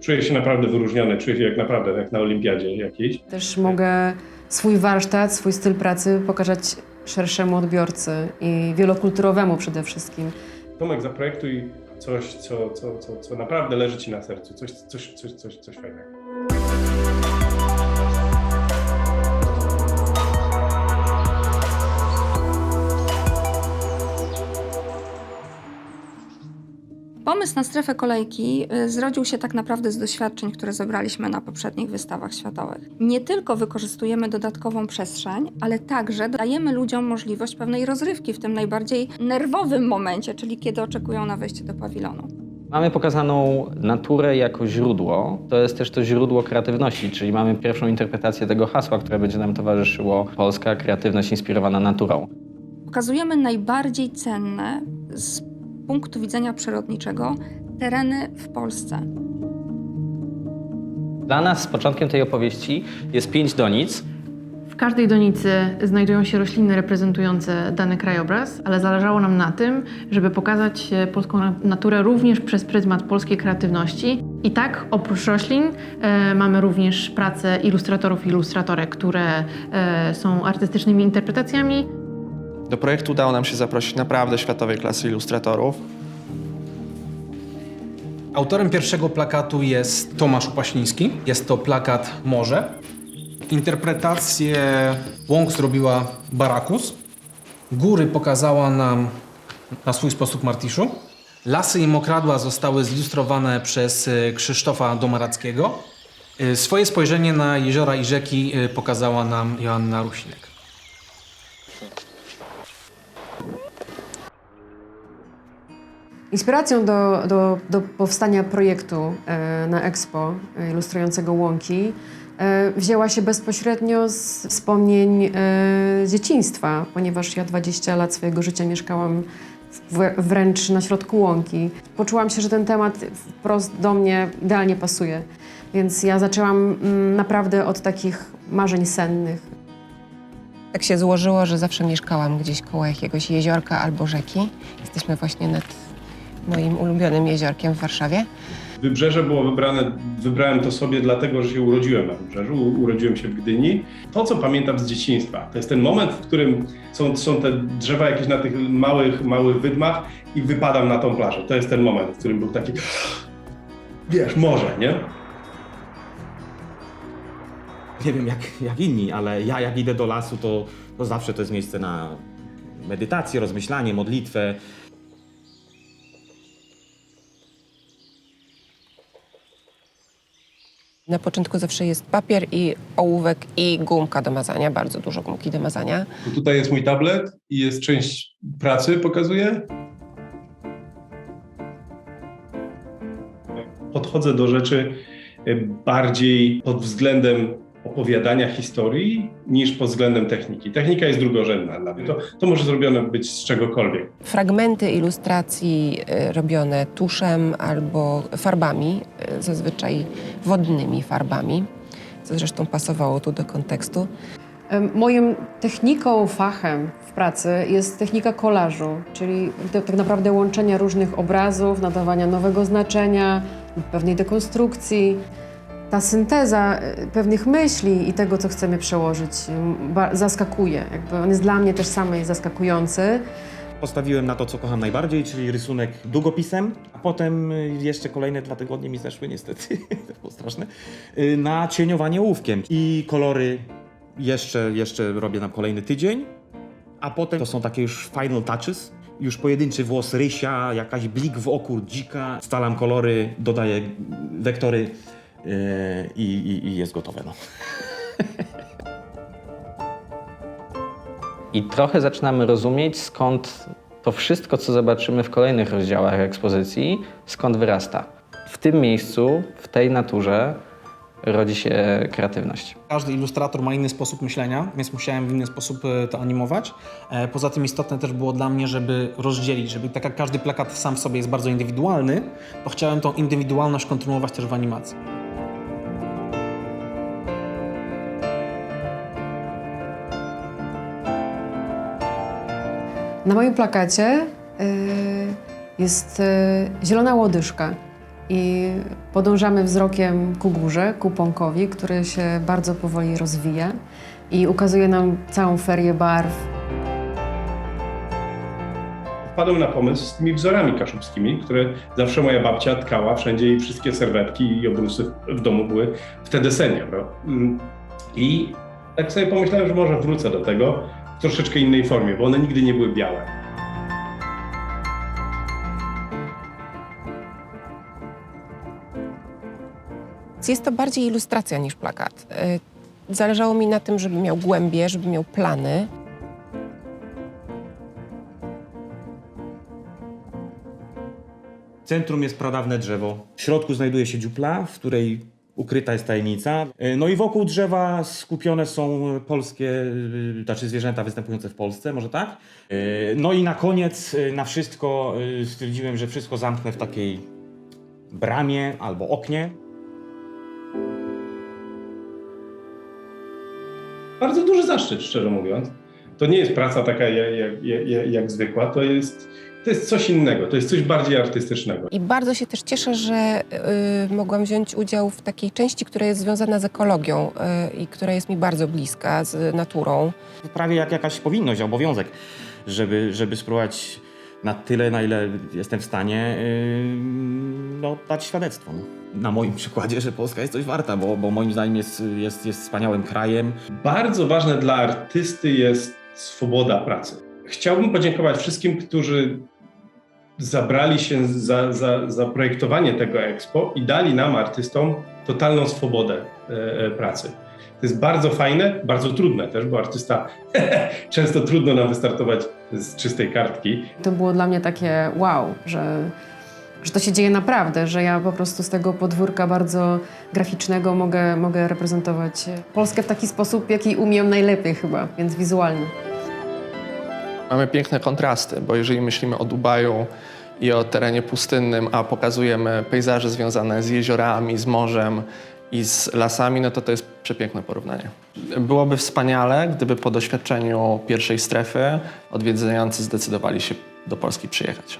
Czuję się naprawdę wyróżniony, czuję się jak naprawdę jak na olimpiadzie jakiejś. Też mogę swój warsztat, swój styl pracy pokazać szerszemu odbiorcy i wielokulturowemu przede wszystkim. Tomek, zaprojektuj coś, co, co, co, co naprawdę leży Ci na sercu, coś, coś, coś, coś, coś fajnego. Pomysł na strefę kolejki y, zrodził się tak naprawdę z doświadczeń, które zebraliśmy na poprzednich wystawach światowych. Nie tylko wykorzystujemy dodatkową przestrzeń, ale także dajemy ludziom możliwość pewnej rozrywki w tym najbardziej nerwowym momencie, czyli kiedy oczekują na wejście do pawilonu. Mamy pokazaną naturę jako źródło. To jest też to źródło kreatywności, czyli mamy pierwszą interpretację tego hasła, które będzie nam towarzyszyło. Polska kreatywność inspirowana naturą. Pokazujemy najbardziej cenne z punktu widzenia przyrodniczego tereny w Polsce. Dla nas z początkiem tej opowieści jest pięć donic. W każdej donicy znajdują się rośliny reprezentujące dany krajobraz, ale zależało nam na tym, żeby pokazać polską na- naturę również przez pryzmat polskiej kreatywności. I tak, oprócz roślin, e, mamy również prace ilustratorów i ilustratorek, które e, są artystycznymi interpretacjami Do projektu udało nam się zaprosić naprawdę światowej klasy ilustratorów. Autorem pierwszego plakatu jest Tomasz Upaśniński. Jest to plakat Morze. Interpretację łąk zrobiła Barakus. Góry pokazała nam na swój sposób Martiszu. Lasy i mokradła zostały zilustrowane przez e, Krzysztofa Domarackiego. E, Swoje spojrzenie na jeziora i rzeki e, pokazała nam Joanna Rusinek. Inspiracją do, do, do powstania projektu e, na Expo e, ilustrującego łąki e, wzięła się bezpośrednio z wspomnień dzieciństwa, ponieważ ja 20 lat swojego życia mieszkałam wręcz na środku łąki. Poczułam się, że ten temat wprost do mnie idealnie pasuje, więc ja zaczęłam mm, naprawdę od takich marzeń sennych. Tak się złożyło, że zawsze mieszkałam gdzieś koło jakiegoś jeziorka albo rzeki. Jesteśmy właśnie nad moim ulubionym jeziorkiem w Warszawie. Wybrzeże było wybrane, wybrałem to sobie dlatego, że się urodziłem na Wybrzeżu, urodziłem się w Gdyni. To, co pamiętam z dzieciństwa, to jest ten moment, w którym są, są te drzewa jakieś na tych małych, małych wydmach i wypadam na tą plażę. To jest ten moment, w którym był taki, wiesz, morze, nie? nie wiem jak, jak inni, ale ja jak idę do lasu, to, to zawsze to jest miejsce na medytację, rozmyślanie, modlitwę. Na początku zawsze jest papier i ołówek i gumka do mazania, bardzo dużo gumki do mazania. Tutaj jest mój tablet i jest część pracy, pokazuję. Podchodzę do rzeczy e, bardziej pod względem opowiadania historii niż pod względem techniki. Technika jest drugorzędna dla mnie. To, to może zrobione być z czegokolwiek. Fragmenty ilustracji y, robione tuszem albo farbami, y, zazwyczaj wodnymi farbami, co zresztą pasowało tu do kontekstu. Moją techniką, fachem w pracy jest technika kolażu, czyli tak naprawdę łączenia różnych obrazów, nadawania nowego znaczenia, pewnej dekonstrukcji. Ta synteza e, pewnych myśli i tego, co chcemy przełożyć, zaskakuje. Jakby on jest dla mnie też samej zaskakujący. Postawiłem na to, co kocham najbardziej, czyli rysunek długopisem, a potem y, jeszcze kolejne dwa tygodnie mi zeszły niestety, to było straszne, y, na cieniowanie ołówkiem. I kolory jeszcze, jeszcze robię na kolejny tydzień, a potem to są takie już final touches, już pojedynczy włos rysia, jakaś blik w oku dzika, stalam kolory, dodaję wektory i, i, i jest gotowe. No. I trochę zaczynamy rozumieć, skąd to wszystko, co zobaczymy w kolejnych rozdziałach ekspozycji, skąd wyrasta. W tym miejscu, w tej naturze rodzi się kreatywność. Każdy ilustrator ma inny sposób myślenia, więc musiałem w inny sposób e, to animować. E, Poza tym istotne też było dla mnie, żeby rozdzielić, żeby tak jak każdy plakat sam w sobie jest bardzo indywidualny, to chciałem tą indywidualność kontynuować też w animacji. Na moim plakacie y, jest y, zielona łodyżka. i podążamy wzrokiem ku górze, ku pąkowi, który się bardzo powoli rozwija i ukazuje nam całą ferię barw. Wpadłem na pomysł z tymi wzorami kaszubskimi, które zawsze moja babcia tkała wszędzie i wszystkie serwetki i obrusy w- domu były w te desenie. Mm. I tak sobie pomyślałem, że może wrócę do tego w troszeczkę innej formie, bo one nigdy nie były białe. Jest to bardziej ilustracja niż plakat. Y, Zależało mi na tym, żeby miał głębie, żeby miał plany. W centrum jest pradawne drzewo. W środku znajduje się dziupla, w której ukryta jest tajemnica. E, No i wokół drzewa skupione są polskie, y, znaczy zwierzęta występujące w Polsce, może tak? E, No i na koniec, na wszystko stwierdziłem, że wszystko zamknę w takiej bramie albo oknie. Bardzo duży zaszczyt, szczerze mówiąc. To nie jest praca taka jak, jak, jak, jak zwykła, to jest, to jest coś innego, to jest coś bardziej artystycznego. I bardzo się też cieszę, że y, mogłam wziąć udział w takiej części, która jest związana z ekologią y, i która jest mi bardzo bliska, z naturą. prawie jak jakaś powinność, obowiązek, żeby, żeby spróbować na tyle, na ile jestem w stanie, yy, no, dać świadectwo. No. Na moim przykładzie, że Polska jest coś warta, bo, bo moim zdaniem jest, jest, jest wspaniałym krajem. Bardzo ważne dla artysty jest swoboda pracy. Chciałbym podziękować wszystkim, którzy zabrali się za, za, za projektowanie tego expo i dali nam, artystom, totalną swobodę e, e, pracy. To jest bardzo fajne, bardzo trudne też, bo artysta często trudno nam wystartować z czystej kartki. To było dla mnie takie wow, że, że to się dzieje naprawdę, że ja po prostu z tego podwórka bardzo graficznego mogę, mogę reprezentować Polskę w taki sposób, jaki umiem najlepiej chyba, więc wizualny. Mamy piękne kontrasty, bo jeżeli myślimy o Dubaju i o terenie pustynnym, a pokazujemy pejzaże związane z jeziorami, z morzem i z lasami, no to to jest przepiękne porównanie. Byłoby wspaniale, gdyby po doświadczeniu pierwszej strefy odwiedzający zdecydowali się do Polski przyjechać.